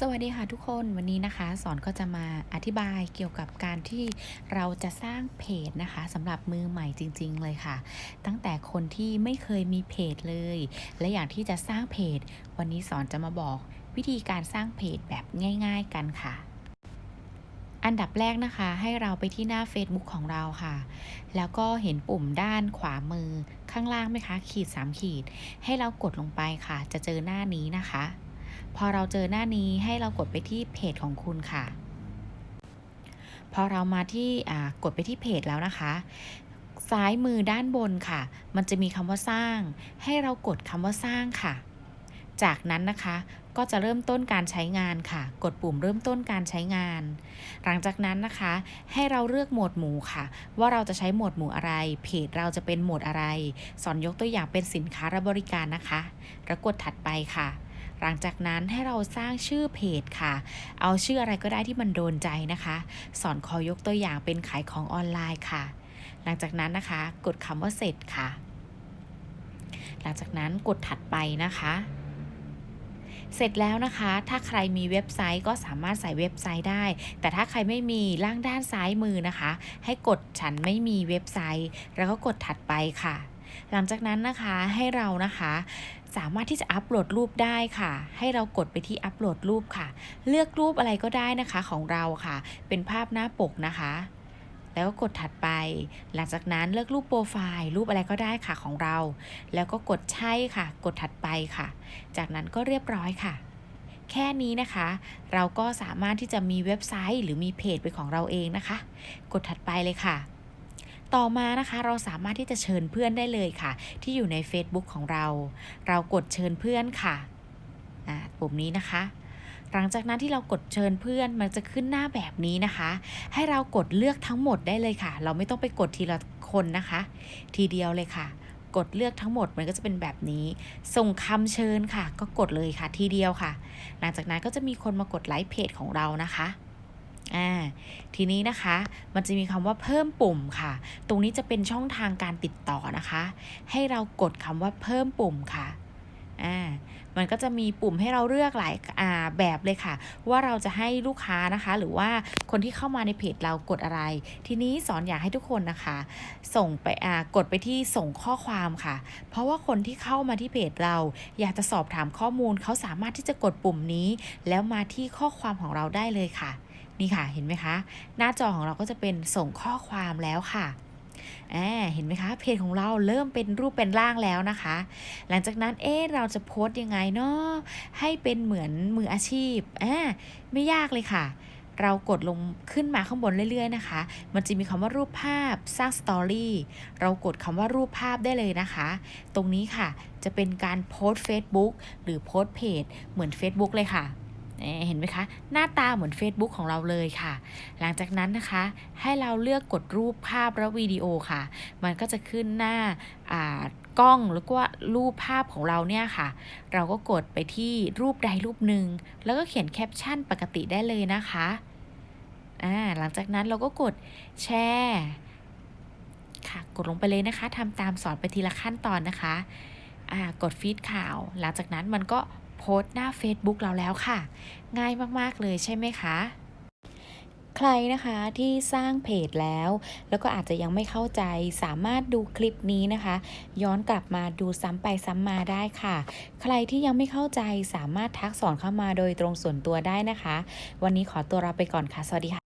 สวัสดีค่ะทุกคนวันนี้นะคะ สอนก็จะมาอธิบายเกี่ยวกับการที่เราจะสร้างเพจนะคะสำหรับมือใหม่จริง ๆ เลยค่ะ ตั้งแต่คนที่ไม่เคยมีเพจเลย และอยางที่จะสร้างเพจ วันนี้สอนจะมาบอกวิธีการสร้างเพจแบบง่าย ๆ กันค่ะ อันดับแรกนะคะ ให้เราไปที่หน้า Facebook ของเราค่ะ แล้วก็เห็นปุ่มด้านขวามือข้างล่างไหมคะ ขีด 3 ขีด ให้เรากดลงไปค่ะ จะเจอหน้านี้นะคะ พอเราเจอหน้านี้ให้เรากดไปที่เพจของคุณค่ะ พอเรามาที่กดไปที่เพจแล้วนะคะ ซ้ายมือด้านบนค่ะ มันจะมีคำว่าสร้าง ให้เรากดคำว่าสร้างค่ะ จากนั้นนะคะก็จะเริ่มต้นการใช้งานค่ะ กดปุ่มเริ่มต้นการใช้งาน หลังจากนั้นนะคะ ให้เราเลือกหมวดหมู่ค่ะ ว่าเราจะใช้หมวดหมู่อะไร เพจเราจะเป็นหมวดอะไร สอนยกตัวอย่างเป็นสินค้าและบริการนะคะ แล้วกดถัดไปค่ะ หลังจากนั้นให้เราสร้างชื่อเพจค่ะ เอาชื่ออะไรก็ได้ที่มันโดนใจนะคะ สอนขอยกตัวอย่างเป็นขายของออนไลน์ค่ะ หลังจากนั้นนะคะ กดคำว่าเสร็จค่ะ หลังจากนั้นกดถัดไปนะคะเสร็จแล้วนะคะ ถ้าใครมีเว็บไซต์ก็สามารถใส่เว็บไซต์ได้ แต่ถ้าใครไม่มีล่างด้านซ้ายมือนะคะ ให้กดฉันไม่มีเว็บไซต์ แล้วก็กดถัดไปค่ะ หลังจากนั้นนะคะให้เรานะคะสามารถที่จะอัปโหลดรูปได้ค่ะ ให้เรากดไปที่อัปโหลดรูปค่ะ เลือกรูปอะไรก็ได้นะคะของเราค่ะ เป็นภาพหน้าปกนะคะ แล้วก็กดถัดไป หลังจากนั้นเลือกรูปโปรไฟล์รูปอะไรก็ได้ค่ะของเรา แล้วก็กดใช่ค่ะ กดถัดไปค่ะ จากนั้นก็เรียบร้อยค่ะแค่นี้นะคะ เราก็สามารถที่จะมีเว็บไซต์หรือมีเพจเป็นของเราเองนะคะ กดถัดไปเลยค่ะ ต่อมานะคะเราสามารถที่จะเชิญเพื่อนได้เลยค่ะ ที่อยู่ใน Facebook ของเรา เรากดเชิญเพื่อนค่ะอ่าปุ่มนี้นะคะ หลังจากนั้นที่เรากดเชิญเพื่อนมันจะขึ้นหน้าแบบนี้นะคะ ให้เรากดเลือกทั้งหมดได้เลยค่ะ เราไม่ต้องไปกดทีละคนนะคะ ทีเดียวเลยค่ะ กดเลือกทั้งหมดมันก็จะเป็นแบบนี้ ส่งคำเชิญค่ะ ก็กดเลยค่ะทีเดียวค่ะ หลังจากนั้นก็จะมีคนมากดไลค์เพจของเรานะคะ อ่าทีนี้นะคะมันจะมีคำว่าเพิ่มปุ่มค่ะ ตรงนี้จะเป็นช่องทางการติดต่อนะคะ ให้เรากดคำว่าเพิ่มปุ่มค่ะอ่ามันก็จะมีปุ่มให้เราเลือกหลายอ่าแบบเลยค่ะ ว่าเราจะให้ลูกค้านะคะ หรือว่าคนที่เข้ามาในเพจเรากดอะไร ทีนี้สอนอยากให้ทุกคนนะคะ ส่งไปอ่ากดไปที่ส่งข้อความค่ะ เพราะว่าคนที่เข้ามาที่เพจเรา อยากจะสอบถามข้อมูลเขาสามารถที่จะกดปุ่มนี้ แล้วมาที่ข้อความของเราได้เลยค่ะ นี่ค่ะเห็นไหมคะ หน้าจอของเราก็จะเป็นส่งข้อความแล้วค่ะแอบเห็นไหมคะ เพจของเราเริ่มเป็นรูปเป็นร่างแล้วนะคะ หลังจากนั้นเอ๊เราจะโพสต์ยังไงเนาะให้เป็นเหมือนมืออาชีพแอบไม่ยากเลยค่ะ เรากดลงขึ้นมาข้างบนเรื่อยๆนะคะ มันจะมีคำว่ารูปภาพสร้างสตอรี่เรากดคำว่ารูปภาพได้เลยนะคะ ตรงนี้ค่ะจะเป็นการโพสต์ Facebook หรือโพสต์เพจเหมือน Facebook เลยค่ะ เห็นไหมคะ หน้าตาเหมือน Facebook ของเราเลยค่ะ หลังจากนั้นนะคะ ให้เราเลือกกดรูปภาพและวิดีโอค่ะ มันก็จะขึ้นหน้ากล้องหรือว่ารูปภาพของเราเนี่ยค่ะ เราก็กดไปที่รูปใดรูปหนึ่ง แล้วก็เขียนแคปชั่นปกติได้เลยนะคะหลังจากนั้นเราก็กดแชร์ค่ะ กดลงไปเลยนะคะทำตามสอนไปทีละขั้นตอนนะคะกดฟีดข่าว หลังจากนั้นมันก็ โพสต์หน้า Facebook เราแล้วค่ะ ง่ายมาก ๆ เลยใช่ไหมคะใครนะคะที่สร้างเพจแล้ว แล้วก็อาจจะยังไม่เข้าใจสามารถดูคลิปนี้นะคะ ย้อนกลับมาดูซ้ำไปซ้ำมาได้ค่ะ ใครที่ยังไม่เข้าใจสามารถทักสอนเข้ามาโดยตรงส่วนตัวได้นะคะ วันนี้ขอตัวลาไปก่อนค่ะ สวัสดีค่ะ